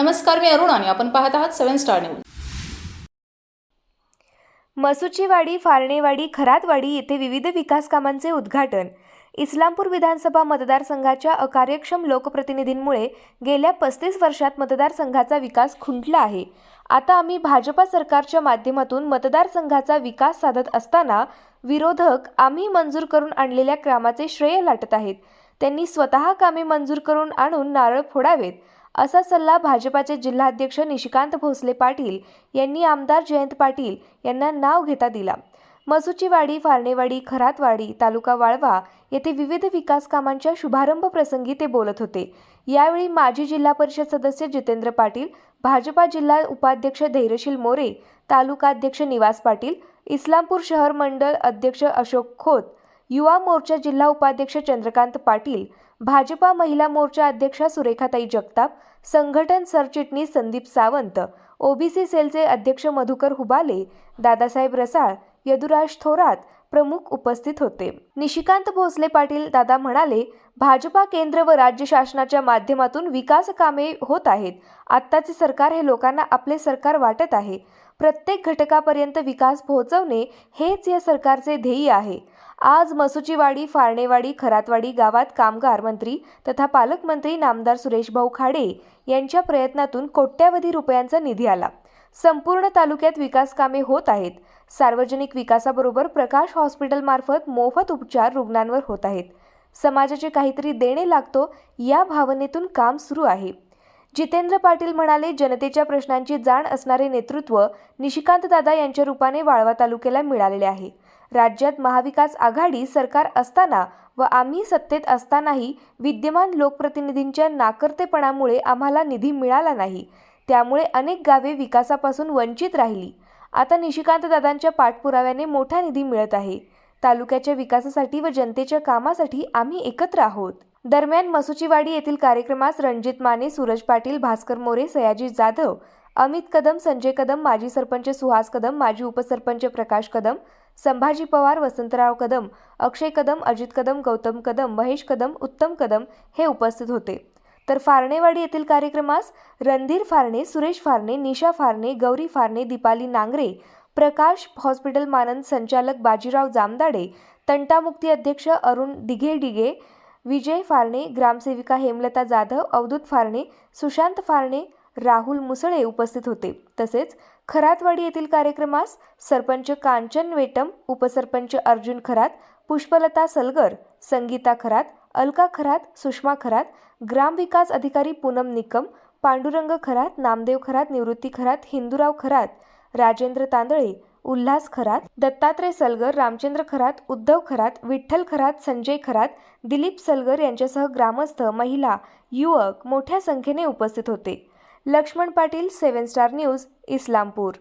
नमस्कार मी अरुण आणि आपण पाहत आहात seven star news. Masuchiwadi Pharanewadi Kharatwadi येथे विविध विकास कामांचे उद्घाटन. इस्लामपूर विधानसभा मतदारसंघाच्या अकार्यक्षम लोकप्रतिनिधींमुळे गेल्या पस्तीस वर्षात मतदारसंघाचा विकास खुंटला आहे. आता आम्ही भाजपा सरकारच्या माध्यमातून मतदारसंघाचा विकास साधत असताना विरोधक आम्ही मंजूर करून आणलेल्या कामाचे श्रेय लाटत आहेत. त्यांनी स्वतः कामे मंजूर करून आणून नारळ फोडावेत. असा सल्ला भाजपाचे जिल्हाध्यक्ष निशिकांत भोसले पाटील यांनी आमदार जयंत पाटील यांना नाव घेता दिला. मसुचीवाडी फारणेवाडी खरातवाडी तालुका वाळवा येथे विविध विकास कामांच्या शुभारंभ प्रसंगी ते बोलत होते. यावेळी माजी जिल्हा परिषद सदस्य जितेंद्र पाटील भाजपा जिल्हा उपाध्यक्ष धैर्यशील मोरे तालुकाध्यक्ष निवास पाटील इस्लामपूर शहर मंडळ अध्यक्ष अशोक खोत युवा मोर्चा जिल्हा उपाध्यक्ष चंद्रकांत पाटील भाजपा महिला मोर्चा अध्यक्षा सुरेखाताई जगताप संघटन सरचिटणीस संदीप सावंत ओबीसी सेलचे अध्यक्ष मधुकर हुबाले दादासाहेब रसाळ यदुराज थोरात प्रमुख उपस्थित होते. निशिकांत भोसले पाटील दादा म्हणाले भाजपा केंद्र व राज्य शासनाच्या माध्यमातून विकास कामे होत आहेत. आत्ताचे सरकार हे लोकांना आपले सरकार वाटत आहे. प्रत्येक घटकापर्यंत विकास पोहोचवणे हेच या सरकारचे ध्येय आहे. आज मसुचीवाडी फारणेवाडी खरातवाडी गावात कामगार मंत्री तथा पालकमंत्री नामदार सुरेशभाऊ खाडे यांच्या प्रयत्नातून कोट्यावधी रुपयांचा निधी आला. संपूर्ण तालुक्यात विकास कामे होत आहेत. सार्वजनिक विकासाबरोबर प्रकाश हॉस्पिटलमार्फत मोफत उपचार रुग्णांवर होत आहेत. समाजाचे काहीतरी देणे लागतो या भावनेतून काम सुरू आहे. जितेंद्र पाटील म्हणाले जनतेच्या प्रश्नांची जाण असणारे नेतृत्व निशिकांत दादा यांच्या रूपाने वाळवा तालुक्याला मिळालेले आहे. राज्यात महाविकास आघाडी सरकार असताना व आम्ही सत्तेत असतानाही विद्यमान लोकप्रतिनिधींच्या नाकर्तेपणामुळे आम्हाला निधी मिळाला नाही. त्यामुळे अनेक गावे विकासापासून वंचित राहिली. आता निशिकांत दादांच्या पाठपुराव्याने मोठा निधी मिळत आहे. तालुक्याच्या विकासासाठी व जनतेच्या कामासाठी आम्ही एकत्र आहोत. दरम्यान मसुचीवाडी येथील कार्यक्रमास रणजित माने सूरज पाटील भास्कर मोरे सयाजी जाधव अमित कदम संजय कदम माजी सरपंच सुहास कदम माजी उपसरपंच प्रकाश कदम संभाजी पवार वसंतराव कदम अक्षय कदम अजित कदम गौतम कदम महेश कदम उत्तम कदम हे उपस्थित होते. तर फारणेवाडी येथील कार्यक्रमास रणधीर फारणे सुरेश फारणे निशा फारणे गौरी फारणे दीपाली नांगरे प्रकाश हॉस्पिटल मानंद संचालक बाजीराव जामदाडे तंटामुक्ती अध्यक्ष अरुण दिघे डिघे विजय फारणे ग्रामसेविका हेमलता जाधव अवधूत फारणे सुशांत फारणे राहुल मुसळे उपस्थित होते. तसेच खरातवाडी येथील कार्यक्रमास सरपंच कांचन वेटम उपसरपंच अर्जुन खरात पुष्पलता सलगर संगीता खरात अलका खरात सुषमा खरात ग्रामविकास अधिकारी पूनम निकम पांडुरंग खरात नामदेव खरात निवृत्ती खरात हिंदूराव खरात राजेंद्र तांदळे उल्हास खरात दत्तात्रय सलगर रामचंद्र खरात उद्धव खरात विठ्ठल खरात संजय खरात दिलीप सलगर यांच्यासह ग्रामस्थ महिला युवक मोठ्या संख्येने उपस्थित होते. Laxman Patil seven star news Islampur.